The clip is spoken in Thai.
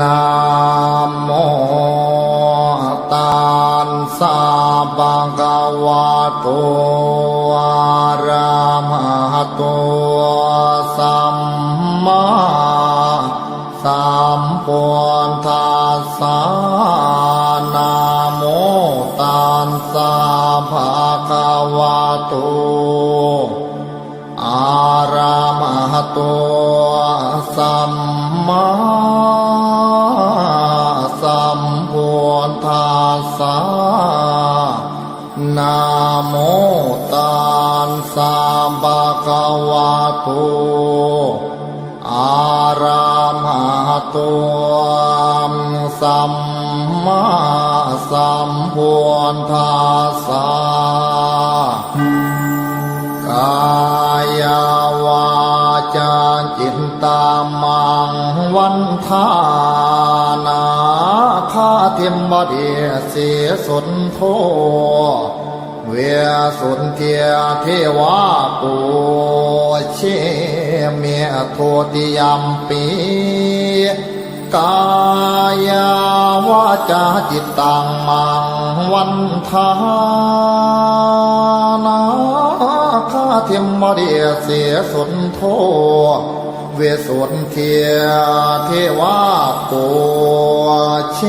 นะโมตัสสะภะคะวะโตอะระหะโตสัมมาสัมพุทธัสสะนะโมตัสสะภะคะวะโตอาระมหะโตสัมมา สสะนะโมตัสสะภะคะวะโตอาระมหะโตสัมมาสัมพุทธัสสะกายวาจาจิตตามังวันทาน ทมบดีเสียสุนโทเวสุนเทียเทวาปูเชเมียโทติยมปีกายาวาจาจิตตังมังวันทานาคาเทมมเดียเสียสุนโท เวสุนเทียเทวาโกเช